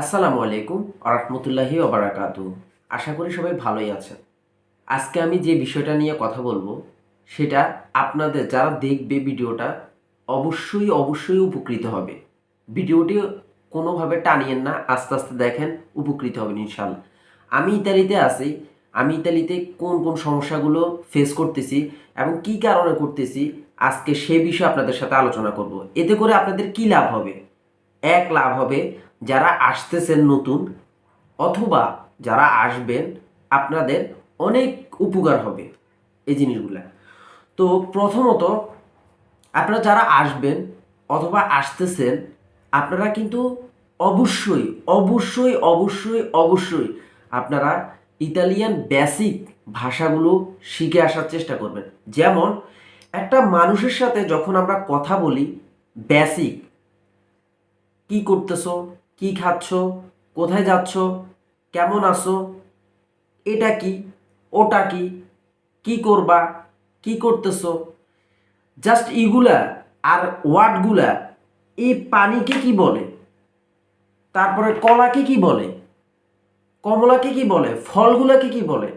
আসসালামু আলাইকুম আরহামতুল্লাহি ওবারাকাতু আশা করি সবাই ভালোই আছেন। আজকে আমি যে বিষয়টা নিয়ে কথা বলব, সেটা আপনাদের যারা দেখবে ভিডিওটা, অবশ্যই অবশ্যই উপকৃত হবে। ভিডিওটি কোনোভাবে টানিয়েন না, আস্তে আস্তে দেখেন, উপকৃত হবেন ইনশাল্লাহ আমি ইতালিতে আছি, আমি ইতালিতে কোন কোন সমস্যাগুলো ফেস করতেছি এবং কি কারণে করতেছি, আজকে সে বিষয়ে আপনাদের সাথে আলোচনা করব। এতে করে আপনাদের কি লাভ হবে? এক লাভ হবে যারা আসতেছেন নতুন অথবা যারা আসবেন, আপনাদের অনেক উপকার হবে এই জিনিসগুলা। তো প্রথমত, আপনারা যারা আসবেন অথবা আসতেছেন, আপনারা কিন্তু অবশ্যই অবশ্যই অবশ্যই অবশ্যই আপনারা ইতালিয়ান বেসিক ভাষাগুলো শিখে আসার চেষ্টা করবেন। যেমন, একটা মানুষের সাথে যখন আমরা কথা বলি বেসিক কি করতেছো? কি খাচ্ছ? কোথায় যাচ্ছ? কেমন আছো? এটা কি? ওটা কি? কি করবা? কি করতেছো? জাস্ট ইগুলা আর ওয়ার্ডগুলা, এই পানিকে কি বলে? তারপরে কলাকে কি বলে? কমলাকে কি বলে? ফলগুলাকে কি বলে?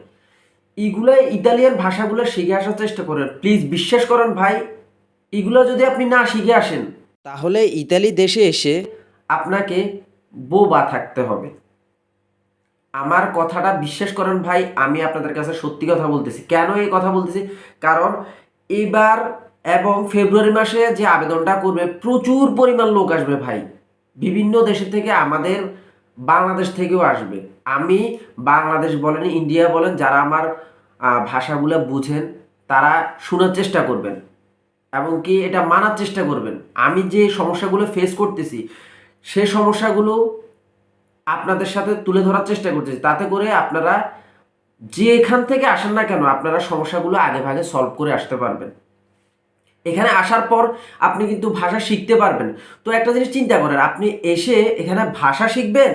এগুলা ইতালিয়ান ভাষাগুলো শিখে আসার চেষ্টা করেন। প্লিজ বিশ্বাস করেন ভাই, এগুলো যদি আপনি না শিখে আসেন, তাহলে ইতালি দেশে এসে আপনাকে বোবা থাকতে হবে। আমার কথাটা বিশ্বাস করেন ভাই, আমি আপনাদের কাছে সত্যি কথা বলতেছি। কেন এই কথা বলতেছি? কারণ এবার এবং ফেব্রুয়ারি মাসে যে আবেদনটা করবে, প্রচুর পরিমাণ লোক আসবে ভাই। বিভিন্ন দেশের থেকে আমাদের বাংলাদেশ থেকেও আসবে। আমি বাংলাদেশ বলেন, ইন্ডিয়া বলেন, যারা আমার ভাষাগুলো বুঝেন, তারা শোনার চেষ্টা করবেন। এবং কি এটা মানার চেষ্টা করবেন। আমি যে সমস্যাগুলো ফেস করতেছি সে সমস্যাগুলো আপনাদের সাথে তুলে ধরার চেষ্টা করতেছি। তাতে করে আপনারা যে এখান থেকে আসেন না কেন, আপনারা সমস্যাগুলো আগে ভাগে সলভ করে আসতে পারবেন। এখানে আসার পর আপনি কিন্তু ভাষা শিখতে পারবেন। তো একটা জিনিস চিন্তা করেন, আপনি এসে এখানে ভাষা শিখবেন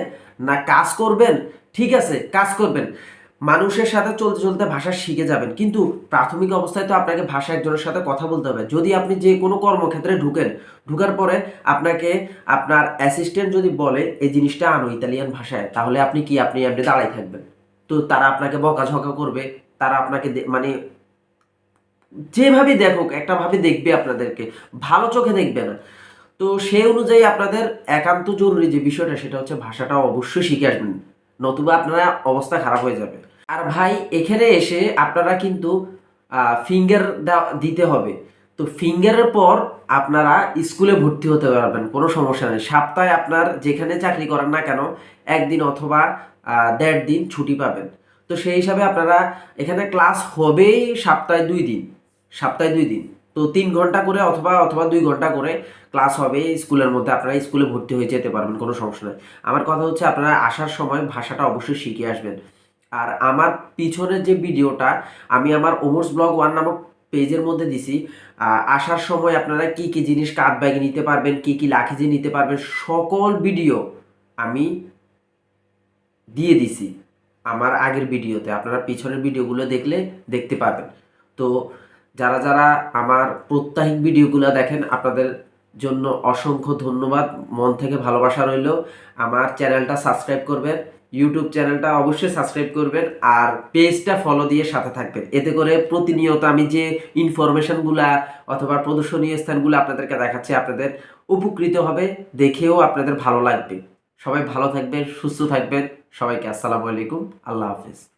না কাজ করবেন? ঠিক আছে, কাজ করবেন। মানুষের সাথে চলতে চলতে ভাষা শিখে যাবেন। কিন্তু প্রাথমিক অবস্থায় তো আপনাকে ভাষা একজনের সাথে কথা বলতে হবে। যদি আপনি যে কোনো কর্মক্ষেত্রে ঢুকেন, ঢুকার পরে আপনাকে আপনার অ্যাসিস্ট্যান্ট যদি বলে, এই জিনিসটা আনো ইতালিয়ান ভাষায়, তাহলে আপনি কি, আপনি আপনি দাঁড়াই থাকবেন। তো তারা আপনাকে বকাঝকা করবে, তারা আপনাকে মানে যেভাবে দেখুক, একটা ভাবে দেখবে আপনাদেরকে। ভালো চোখে দেখবে না। তো সেই অনুযায়ী আপনাদের একান্ত জরুরি যে বিষয়টা, সেটা হচ্ছে ভাষাটা অবশ্যই শিখে আসবেন। নতুবা আপনারা অবস্থা খারাপ হয়ে যাবে। আর ভাই, এখানে এসে আপনারা কিন্তু ফিঙ্গার দিতে হবে। তো ফিঙ্গারের পর আপনারা স্কুলে ভর্তি হতে পারবেন, কোনো সমস্যা নেই। সপ্তাহে আপনার যেখানে চাকরি করেন না কেন, একদিন অথবা দেড় দিন ছুটি পাবেন। তো সেই হিসাবে আপনারা এখানে ক্লাস হবেই সপ্তাহে দুই দিন। সপ্তাহে দুই দিন। তো তিন ঘণ্টা করে অথবা অথবা দুই ঘণ্টা করে ক্লাস হবে, স্কুলের মধ্যে আপনারা স্কুলে ভর্তি হয়ে যেতে পারবেন, কোনো সমস্যা নেই। আমার কথা হচ্ছে আপনারা আসার সময় ভাষাটা অবশ্যই শিখে আসবেন। আর আমার পিছনের যে ভিডিওটা, আমি আমার ওমর্স ব্লগ ওয়ান নামক পেজের মধ্যে দিছি আসার সময় আপনারা কি কি জিনিস কাঁধ ব্যাগে নিতে পারবেন, কি কি লাখিজে নিতে পারবেন, সকল ভিডিও আমি দিয়ে দিছি আমার আগের ভিডিওতে। আপনারা পিছনের ভিডিওগুলো দেখলে দেখতে পাবেন তো যারা যারা আমার প্রত্যাহিক ভিডিওগুলো দেখেন, আপনাদের জন্য অসংখ্য ধন্যবাদ। মন থেকে ভালোবাসা রইল। আমার চ্যানেলটা সাবস্ক্রাইব করবেন, ইউটিউব চ্যানেলটা অবশ্যই সাবস্ক্রাইব করবেন, আর পেজটা ফলো দিয়ে সাথে থাকবেন। এতে করে প্রতিনিয়ত আমি যে ইনফরমেশনগুলা অথবা প্রদর্শনীয় স্থানগুলো আপনাদেরকে দেখাচ্ছি, আপনাদের উপকৃত হবে, দেখেও আপনাদের ভালো লাগবে। সবাই ভালো থাকবেন, সুস্থ থাকবেন। সবাইকে আসসালামু আলাইকুম। আল্লাহ হাফিজ।